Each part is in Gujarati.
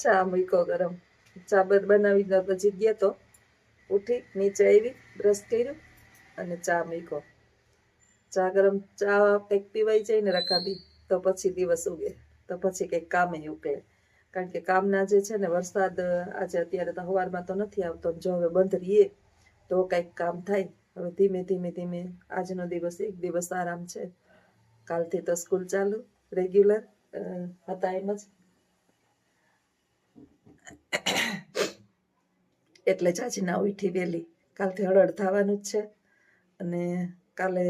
ચા મૂક્યો ગરમ. ચા બધ બનાવી પછી ગયા તો ઉઠી, નીચે આવી બ્રશ કર્યું અને ચા મૂક્યો. ચા ગરમ ચા કંઈક પીવાઈ જાય ને રકાબી તો પછી દિવસ ઉગે. તો પછી કંઈક કામે ઉગે કારણ કે કામના જે છે ને વરસાદ, આજે અત્યારે તો સવારમાં તો નથી આવતો, જો હવે બંધ રહીએ, તો કંઈક કામ થાય. હવે ધીમે ધીમે ધીમે આજનો દિવસ એક દિવસ આરામ છે. કાલથી તો સ્કૂલ ચાલુ રેગ્યુલર હતા એમ જ. એટલે ચાચી ના ઉઠી વહેલી. કાલથી હળહળ થવાનું જ છે. અને કાલે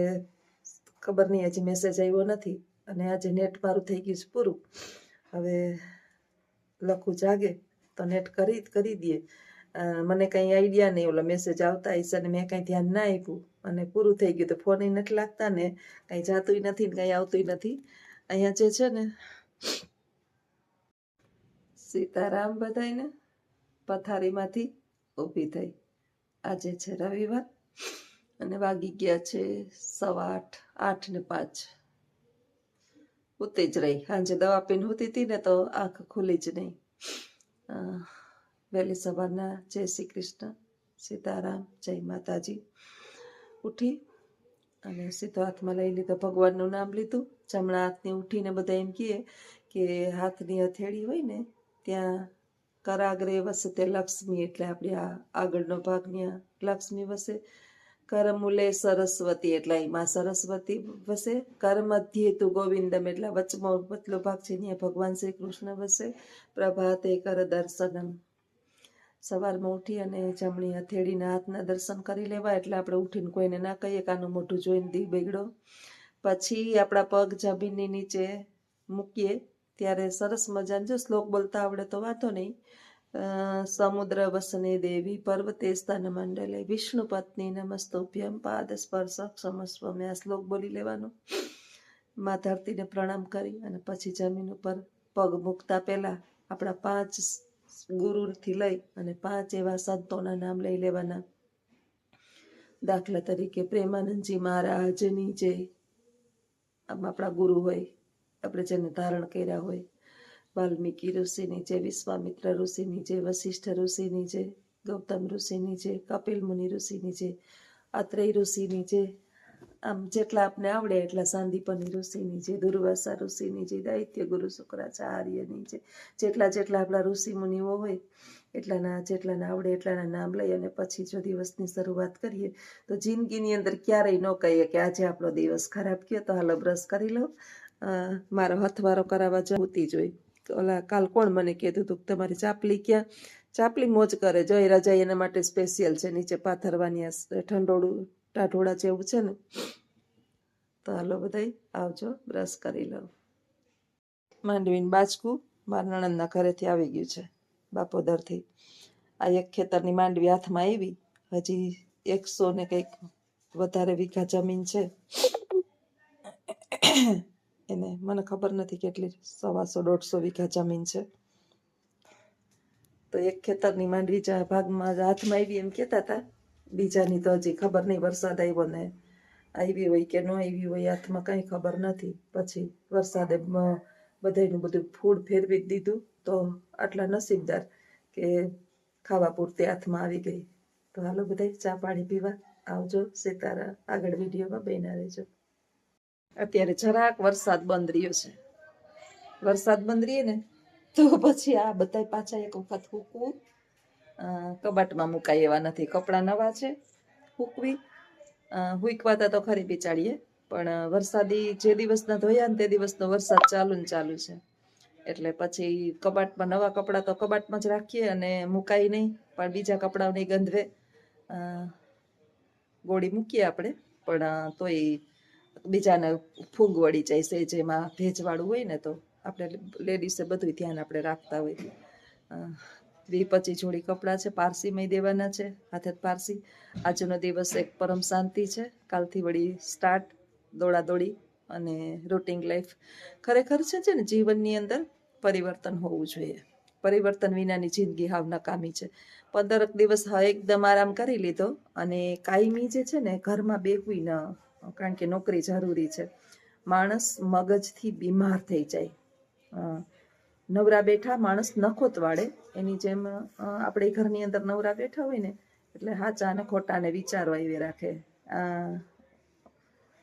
ખબર નહીં, હજી મેસેજ આવ્યો નથી. અને આજે નેટ મારું થઈ ગયું છે પૂરું. હવે લખું જાગે તો નેટ કરી કરી દઈએ. મને કંઈ આઈડિયા નહીં, ઓલો મેસેજ આવતા હશે અને મેં કંઈ ધ્યાન ના આપ્યું. અને પૂરું થઈ ગયું તો ફોન નથી લાગતા ને, કંઈ જાતુંય નથી ને કંઈ આવતુંય નથી. અહીંયા જે છે ને સીતારામ બધાયને પથારીમાંથી ઊભી થઈ. આજે છે રવિવાર અને વાગી ગયા છે સવા આઠ આઠ ને પાંચ. ઉતી જ રહી. સાંજે દવા પીને હોતી હતી ને તો આંખ ખુલી જ નહીં. વહેલી સવારના જય શ્રી કૃષ્ણ, સીતારામ, જય માતાજી. ઉઠી અને સીધો હાથમાં લઈ લીધો, ભગવાનનું નામ લીધું. જમણા હાથની ઉઠીને બધા એમ કહે કે હાથની હથેળી હોય ને, ત્યાં કરાગ્રે તે લક્ષ્મી એટલે આપણે આ આગળનો ભાગ ત્યાં લક્ષ્મી વસે. કરમૂલે સરસ્વતી એટલે એમાં સરસ્વતી વસે. કરમધ્યે તું ગોવિંદમ એટલે વચમો, વચલો ભાગ છે ત્યાં ભગવાન શ્રી કૃષ્ણ વસે. પ્રભાતે કર દર્શનમ. સવારમાં ઉઠી અને જમણી હથેળીના હાથના દર્શન કરી લેવા એટલે આપણે ઉઠીને કોઈને ના કહીએ કે આનું મોઢું જોઈને દી બગડો. પછી આપણા પગ જમીનની નીચે મૂકીએ. ત્યારે સરસ મજાનો જો શ્લોક બોલતા આવડે તો વાંધો નહીં. સમુદ્ર વસને દેવી પર્વતે સ્તન મંડલે. વિષ્ણુ પત્ની નમસ્તોભ્યમ પાદ સ્પર્શ સમસ્વમે. આ શ્લોક બોલી લેવાનો. મા ધરતીને પ્રણામ કરી અને પછી જમીન ઉપર પગ મૂકતા પહેલા આપણા પાંચ ગુરુથી લઈ અને પાંચ એવા સંતોના નામ લઈ લેવાના. દાખલા તરીકે પ્રેમાનંદજી મહારાજની આમ આપણા ગુરુ હોય આપણે જેને ધારણ કર્યા હોય, વાલ્મીકી ઋષિની છે વિશ્વામિત્ર ઋષિની જે, વશિષ્ઠ ઋષિની જે, ગૌતમ ઋષિની જે, કપિલ મુનિ ઋષિની છે આત્રેય ઋષિની જે, આમ જેટલા આપને આવડે એટલા સાંદીપની ઋષિની છે દુર્વાસા ઋષિની છે દૈત્ય ગુરુ શુક્રાચાર્યની છે જેટલા જેટલા આપણા ઋષિ મુનિઓ હોય, એટલાના જેટલાના આવડે એટલાના નામ લઈ અને પછી જો દિવસની શરૂઆત કરીએ, તો જિંદગીની અંદર ક્યારેય ન કહીએ કે આજે આપણો દિવસ ખરાબ ગયો તો હાલો બ્રશ કરી લો મારો હથવારો કરાવવા જતી જોઈ ઓલા કાલ કોણ મને કહેતું હતું તમારી ચાપલી ક્યાં? ચાપલી મોજ કરે જો એ રજાઈ એના માટે સ્પેશિયલ છે, નીચે પાથરવાની ઠંડોળું, ટાઢોળા જેવું છે ને. તો હાલો બધાય, આવજો, બ્રશ કરી લો માંડવીને બાજકું મારા નણંદના ઘરેથી આવી ગયું છે, બાપોદરથી. આ એક ખેતરની માંડવી હાથમાં આવી, હજી એકસો ને કંઈક વધારે વીઘા જમીન છે. એને મને ખબર નથી કેટલી સવાસો, દોઢસો વીઘા જમીન છે. તો એક ખેતરની માંડવી ચા ભાગમાં હાથમાં આવી એમ કહેતા હતા. બીજાની તો હજી ખબર નહીં, વરસાદ આવ્યો ને આવી હોય કે ન આવી હોય, હાથમાં કાંઈ ખબર નથી. પછી વરસાદે બધાનું બધું ફૂડ ફેરવી દીધું. તો આટલા નસીબદાર કે ખાવા પૂરતી હાથમાં આવી ગઈ. તો હાલો બધાય, ચા પાણી પીવા આવજો. સીતારા આગળ વિડીયોમાં બન્યા રહેજો. અત્યારે જરાક વરસાદ બંધ રહ્યો છે. વરસાદ બંધ રહીએ ને તો પછી આ બધાય પાછા એક વખત હૂકવું. કબાટમાં મુકાય એવા નથી. કપડાં નવા છે હૂકવી. અ, તો ખરી બિચાડીએ પણ વરસાદી જે દિવસના ધોયા ને તે દિવસનો વરસાદ ચાલુ ને ચાલુ છે. એટલે પછી કબાટમાં નવા કપડાં તો કબાટમાં જ રાખીએ અને મુકાય નહીં પણ બીજા કપડાઓની ગંધવે ગોળી મૂકીએ આપણે. પણ તોય બીજાને ફૂગ વળી જાય છે, જેમાં ભેજવાળું હોય ને તો આપણે લેડીઝે બધું ધ્યાન આપણે રાખતા હોય. વી પચીસ જોડી કપડાં છે પારસીમાં દેવાના છે, હાથે પારસી. આજનો દિવસ એક પરમ શાંતિ છે, કાલથી વળી સ્ટાર્ટ દોડાદોડી અને રૂટિંગ લાઈફ ખરેખર છે ને, જીવનની અંદર પરિવર્તન હોવું જોઈએ. પરિવર્તન વિનાની જિંદગી હાવ નકામી છે. પંદરક દિવસ એકદમ આરામ કરી લીધો અને કાયમી જે છે ને, ઘરમાં બેહવી ન કારણ કે નોકરી જરૂરી છે. માણસ મગજથી બીમાર થઈ જાય. નવરા બેઠા માણસ નખોત વાળે. એની જેમ આપણે ઘરની અંદર નવરા બેઠા હોય ને, એટલે હાચા અને ખોટાને વિચારો આવી રાખે.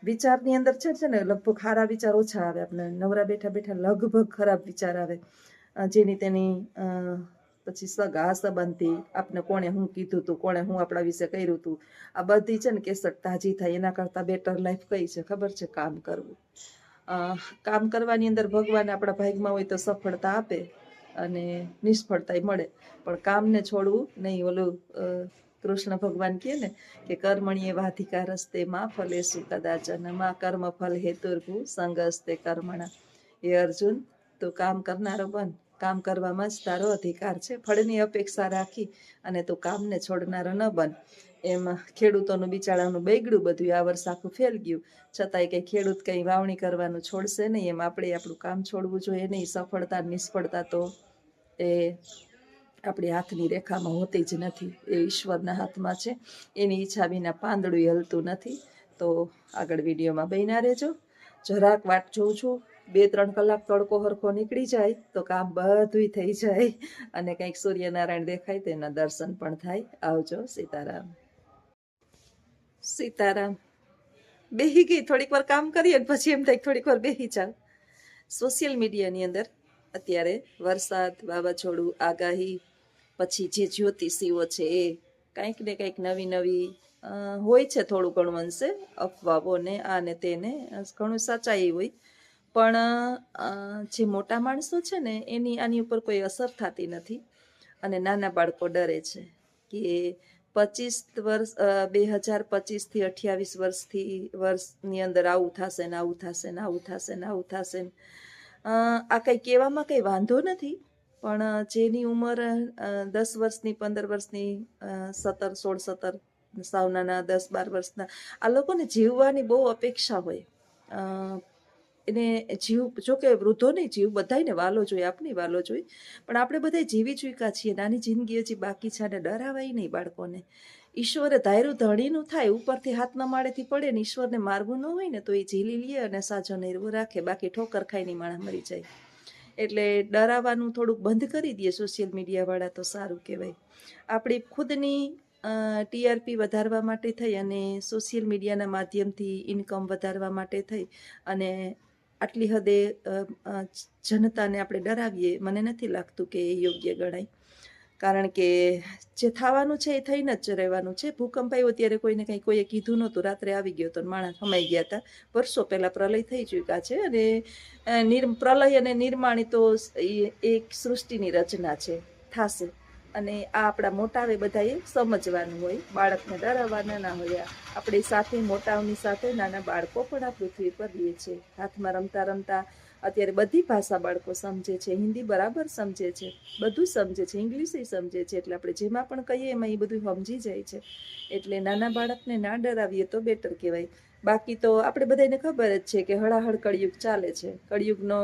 વિચારની અંદર છે ને લગભગ સારા વિચાર ઓછા આવે. આપણે નવરા બેઠા બેઠા લગભગ ખરાબ વિચાર આવે. જેની તેની પછી સગા, સંબંધી, આપને કોણે હું કીધું હતું કોણે હું આપણા વિશે કર્યું હતું આ બધી છે ને કેસર તાજી થાય, એના કરતાં બેટર લાઈફ કઈ છે? ખબર છે? કામ કરવું. કામ કરવાની અંદર ભગવાન આપણા ભાગમાં હોય તો સફળતા આપે અને નિષ્ફળતા મળે. પણ કામને છોડવું નહીં, ઓલું કૃષ્ણ ભગવાન કહે ને કે કર્મણીએ વાધિકા રસ્તે માં ફલેસુ કદાચનમાં કર્મ ફલ હેતુર્ભુ સંગસ્તે કર્મણા. એ અર્જુન, તું કામ કરનારો બન. કામ કરવામાં જ તારો અધિકાર છે. ફળની અપેક્ષા રાખી અને તું કામને છોડનારો ન બન. એમ ખેડૂતોનું બિચારાનું બેગડું બધું આ વર્ષ આખું ફેલ ગયું. છતાંય કંઈ ખેડૂત કંઈ વાવણી કરવાનું છોડશે નહીં. એમ આપણે આપણું કામ છોડવું જોઈએ નહીં. સફળતા નિષ્ફળતા તો એ આપણી હાથની રેખામાં હોતી જ નથી. એ ઈશ્વરના હાથમાં છે. એની ઈચ્છા વિના પાંદડું હલતું નથી. તો આગળ વિડીયોમાં બન્યા રહેજો. જરાક વાટ જોઉં છું. બે ત્રણ કલાક તડકો હરખો નીકળી જાય તો કામ બધુંય થઈ જાય. અને કંઈક સૂર્યનારાયણ દેખાય તો દર્શન પણ થાય. આવજો, સીતારામ. સીતારામ. બેહી ગઈ, થોડીક વાર કામ કરીએ પછી એમ થાય થોડીક વાર બેહી જાવ સોશિયલ મીડિયાની અંદર અત્યારે વરસાદ, વાવાઝોડું, આગાહી, પછી જે જ્યોતિષીઓ છે એ કંઈક ને કંઈક નવી નવી હોય છે થોડું ઘણું અંશે અફવાઓને, આને તેને, ઘણું સાચાઈ હોય. પણ જે મોટા માણસો છે ને, એની આની ઉપર કોઈ અસર થતી નથી. અને નાના બાળકો ડરે છે કે પચીસ વર્ષ બે હજાર પચીસથી અઠ્યાવીસ વર્ષથી, વર્ષની અંદર આવું થશે ને આવું થશે ને આવું થશે ને આવું થશે ને. આ કંઈ કહેવામાં કંઈ વાંધો નથી, પણ જેની ઉંમર દસ વર્ષની, પંદર વર્ષની સત્તર, સોળ, સત્તર સાવ નાના દસ, બાર વર્ષના, આ લોકોને જીવવાની બહુ અપેક્ષા હોય. એને જીવ, જોકે વૃદ્ધો નહીં જીવ બધાયને વાલો જોઈએ આપણી વાલો જોઈએ, પણ આપણે બધા જીવી ચૂક્યા છીએ. નાની જિંદગી હજી બાકી છે અને ડરાવાય નહીં બાળકોને. ઈશ્વરે ધાર્યું ધણીનું થાય, ઉપરથી હાથના માળેથી પડે ને ઈશ્વરને મારવું ન હોય ને તો એ ઝીલી લે અને સાજો નિર્વું રાખે. બાકી ઠોકર ખાઈને માણસ મરી જાય. એટલે ડરાવવાનું થોડુંક બંધ કરી દઈએ સોશિયલ મીડિયાવાળા તો સારું કહેવાય. આપણી ખુદની ટીઆરપી વધારવા માટે થઈ અને સોશિયલ મીડિયાના માધ્યમથી ઇન્કમ વધારવા માટે થઈ અને આટલી હદે જનતાને આપણે ડરાવીએ, મને નથી લાગતું કે એ યોગ્ય ગણાય. કારણ કે જે થવાનું છે એ થઈને જ રહેવાનું છે. ભૂકંપ આવ્યો ત્યારે કોઈને કંઈ કોઈએ કીધું નહોતું. રાત્રે આવી ગયો તો માણસ સમાઈ ગયા હતા વર્ષો પહેલાં પ્રલય થઈ ચૂક્યા છે અને પ્રલય અને નિર્માણ તો એક સૃષ્ટિની રચના છે. થાશે. અને આ આપણા મોટાવે બધાએ સમજવાનું હોય, બાળકને ડરાવવાના ના હોય. આપણે સાથે, મોટાઓની સાથે નાના બાળકો પણ આ પૃથ્વી પર રહે છે હાથમાં રમતા રમતા અત્યારે બધી ભાષા બાળકો સમજે છે. હિન્દી બરાબર સમજે છે. બધું સમજે છે. ઇંગ્લિશ સમજે છે. એટલે આપણે જેમાં પણ કહીએ એમાં એ બધું સમજી જાય છે. એટલે નાના બાળકને ના ડરાવીએ તો બેટર કહેવાય. બાકી તો આપણે બધાને ખબર જ છે કે હળાહળ કળિયુગ ચાલે છે. કળિયુગનો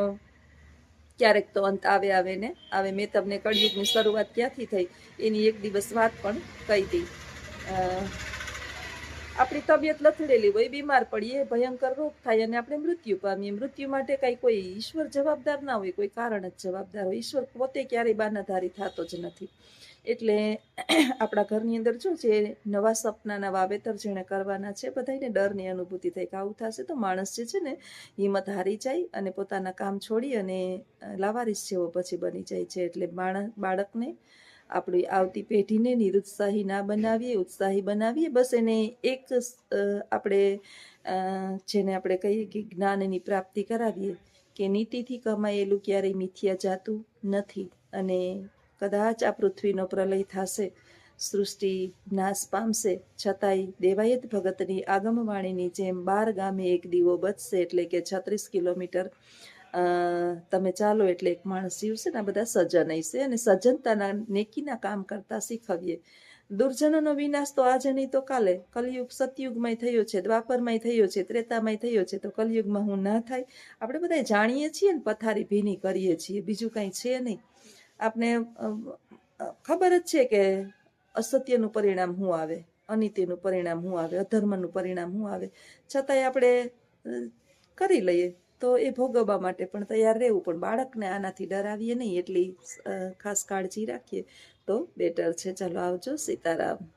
ક્યારેક તો અંત આવે આવે ને? આવે, મેં તમને કળિયુગની શરૂઆત ક્યાંથી થઈ? એની એક દિવસ વાત પણ કહી હતી આપણી તબિયત લથડેલી હોય, બીમાર પડીએ, ભયંકર રોગ થાય અને આપણે મૃત્યુ પામીએ. મૃત્યુ માટે કાંઈ કોઈ ઈશ્વર જવાબદાર ના હોય, કોઈ કારણ જ જવાબદાર હોય. ઈશ્વર પોતે ક્યારેય બાનાધારી થતો જ નથી. એટલે આપણા ઘરની અંદર જો જે નવા સપનાના વાવેતર જેણે કરવાના છે બધાને ડરની અનુભૂતિ થાય કે આવું થશે તો માણસ જે છે ને હિંમત હારી જાય અને પોતાના કામ છોડી અને લાવારીસ જેવો પછી બની જાય છે. એટલે બાળક બાળકને આપણી આવતી પેઢીને નિરુત્સાહી ના બનાવીએ, ઉત્સાહી બનાવીએ. બસ એને એક આપણે જેને આપણે કહીએ કે જ્ઞાનની પ્રાપ્તિ કરાવીએ કે નીતિથી કમાયેલું ક્યારેય મિથ્યા જાતું નથી અને કદાચ આ પૃથ્વીનો પ્રલય થશે, સૃષ્ટિ નાશ પામશે, છતાંય દેવાયત ભગતની આગમવાણીની જેમ બાર ગામે એક દીવો બચશે એટલે કે છત્રીસ કિલોમીટર તમે ચાલો એટલે એક માણસ જીવશે ને આ બધા સજ્જન હશે અને સજ્જનતાના નેકીના કામ કરતા શીખવીએ. દુર્જનોનો વિનાશ તો આજે નહીં તો કાલે. કલયુગ સતયુગમાં થયો છે, દ્વાપરમાંય થયો છે, ત્રેતામાંય થયો છે, તો કલયુગમાં હું ના થાય. આપણે બધા જાણીએ છીએ ને પથારી ભીની કરીએ છીએ, બીજું કાંઈ છે નહીં. આપણે ખબર જ છે કે અસત્યનું પરિણામ શું આવે, અનિત્યનું પરિણામ શું આવે, અધર્મનું પરિણામ શું આવે. છતાંય આપણે કરી લઈએ. તો એ ભોગવવા માટે પણ તૈયાર રહેવું. પણ બાળકને આનાથી ડરાવીએ નહીં. એટલી ખાસ કાળજી રાખીએ. તો બેટર છે. ચાલો આવજો, સીતારામ.